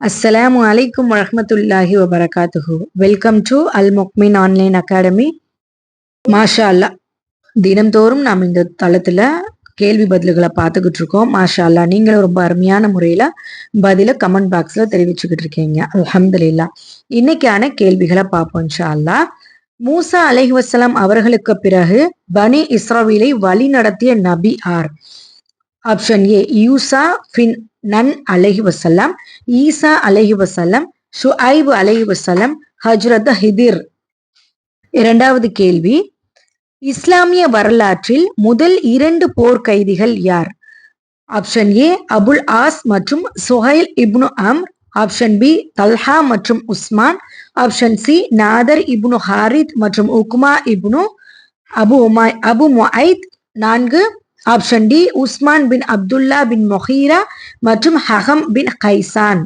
அஸ்ஸலாமு அலைக்கும் வரமத்துல்லாஹி வபரகாத்துஹு வெல்கம் டு அல் முக்மின் ஆன்லைன் அகாடமி மாஷா அல்லா தினம்தோறும் நாம் இந்த தளத்தில் கேள்வி பதில்களை பார்த்துக்கிட்டு இருக்கோம். மாஷா அல்லா நீங்களும் ரொம்ப அருமையான முறையில் பதிலை கமெண்ட் பாக்ஸில் தெரிவிச்சுக்கிட்டு இருக்கீங்க. அலமதுல்லா இன்னைக்கான கேள்விகளை பார்ப்போம் இன்ஷா அல்லா மூசா அலஹி வசலாம் அவர்களுக்கு பிறகு பனி இஸ்ராவிலை வழி நடத்திய நபி ஆர் ஆப்ஷன் ஏ யூசா ஃபின் நன் அலஹி வசல்லாம் ஈசா அலஹி வசல்லம் ஷுஐபு அலஹி வசல்லம் ஹஜ்ரத் ஹிதிர். இரண்டாவது கேள்வி இஸ்லாமிய வரலாற்றில் முதல் இரண்டு போர் கைதிகள் யார்? ஆப்ஷன் ஏ அபுல் ஆஸ் மற்றும் சுஹைல் இப்னு அம் ஆப்ஷன் பி தல்ஹா மற்றும் உஸ்மான். ஆப்ஷன் சி நாதர் இப்னு ஹாரித் மற்றும் உக்மா இப்னு அபு உமாய் அபு முஐத். நான்கு ஆப்ஷன் டி உஸ்மான் பின் அப்துல்லா பின் மொஹீரா மற்றும் ஹகம் பின் கைசான்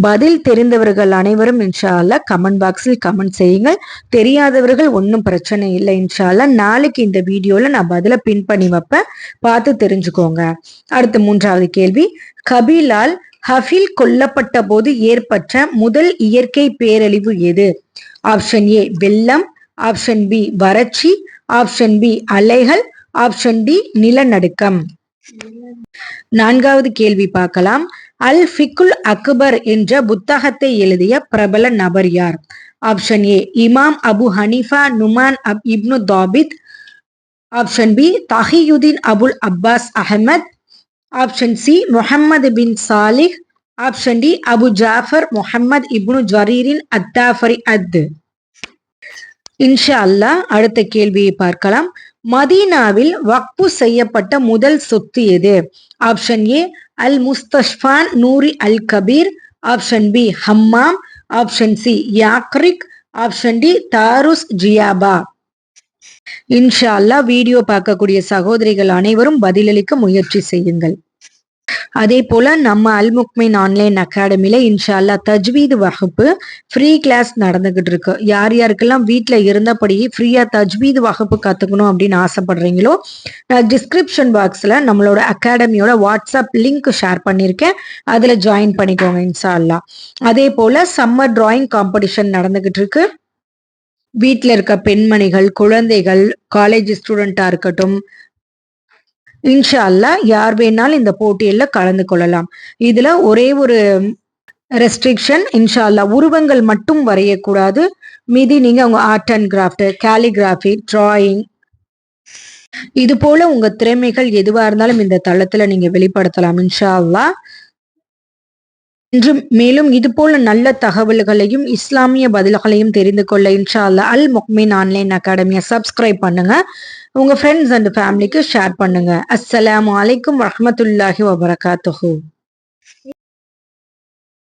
பதில் தெரிந்தவர்கள் அனைவரும் இன்ஷால்ல கமெண்ட் பாக்ஸில் கமெண்ட் செய்யுங்கள். தெரியாதவர்கள் ஒன்றும் பிரச்சனை இல்லை இன்ஷால்ல நாளைக்கு இந்த வீடியோல நான் பதில பின் பண்ணி வைப்பேன். பார்த்து தெரிஞ்சுக்கோங்க. அடுத்து மூன்றாவது கேள்வி. கபிலால் ஹஃபில் கொல்லப்பட்ட போது ஏற்பட்ட முதல் இயற்கை பேரழிவு எது? ஆப்ஷன் ஏ வெள்ளம். ஆப்ஷன் பி வறட்சி. ஆப்ஷன் பி அலைகள். ஆப்ஷன் டி நிலநடுக்கம். நான்காவது கேள்வி பார்க்கலாம். அல் ஃபிகுல் அக்பர் என்ற புத்தகத்தை எழுதிய பிரபல நபர் யார்? ஆப்ஷன் ஏ இமாம் அபு ஹனிஃபா நுமான் அப் இப்னு Thabit. Option B தஹியுதீன் Abul Abbas Ahmed. Option C Muhammad பின் சாலிஹ். ஆப்ஷன் டி அபு ஜாஃபர் முஹம்மது இப்னு ஜரீரின் அத்தாஃபரி அத். இன்ஷா அல்லாஹ் அடுத்த கேள்வியை பார்க்கலாம். மதீனாவில் வக்பு செய்யப்பட்ட முதல் சொத்து எது? Option A Al முஸ்தஷ்பான் Nouri Al Kabir option B Hamam option C யாக்ரிக் ஆப்ஷன் டி தாருஸ் ஜியாபா இன்ஷா அல்லா வீடியோ பார்க்கக்கூடிய சகோதரிகள் அனைவரும் பதிலளிக்க முயற்சி செய்யுங்கள். அதே போல நம்ம அல்முக்மின் ஆன்லைன் அகாடமில இன்ஷால்லா தஜ்வீது வகுப்பு ஃப்ரீ கிளாஸ் நடந்துகிட்டு இருக்கு. யார் யாருக்கெல்லாம் வீட்டில் இருந்தபடி ஃப்ரீயா தஜ்வீது வகுப்பு கத்துக்கணும் அப்படின்னு ஆசைப்படுறீங்களோ நான் டிஸ்கிரிப்ஷன் பாக்ஸ்ல நம்மளோட அகாடமியோட வாட்ஸ்அப் லிங்க் ஷேர் பண்ணியிருக்கேன். அதுல ஜாயின் பண்ணிக்கோங்க இன்ஷால்லா அதே போல சம்மர் டிராயிங் காம்படிஷன் நடந்துகிட்டு இருக்கு. வீட்டில் இருக்க பெண்மணிகள் குழந்தைகள் காலேஜ் ஸ்டூடெண்டா இருக்கட்டும் இன்ஷா அல்லா யார் வேணாலும் இந்த போட்டியில கலந்து கொள்ளலாம். இதுல ஒரே ஒரு ரெஸ்ட்ரிக்ஷன் இன்ஷா அல்லா உருவங்கள் மட்டும் வரையக்கூடாது. மீதி நீங்க உங்க art and craft calligraphy drawing இது போல உங்க திறமைகள் எதுவா இருந்தாலும் இந்த தளத்துல நீங்க வெளிப்படுத்தலாம் இன்ஷா அல்லா இன்று மேலும் இது போல நல்ல தகவல்களையும் இஸ்லாமிய பதில்களையும் தெரிந்து கொள்ள இன்ஷா அல்லா அல் முக்மின் ஆன்லைன் அகாடமியை சப்ஸ்கிரைப் பண்ணுங்க. உங்க ஃப்ரெண்ட்ஸ் அண்ட் ஃபேமிலிக்கு ஷேர் பண்ணுங்க. அஸ்ஸலாமு அலைக்கும் வரமத்துல்லாஹி வபரகாத்துஹூ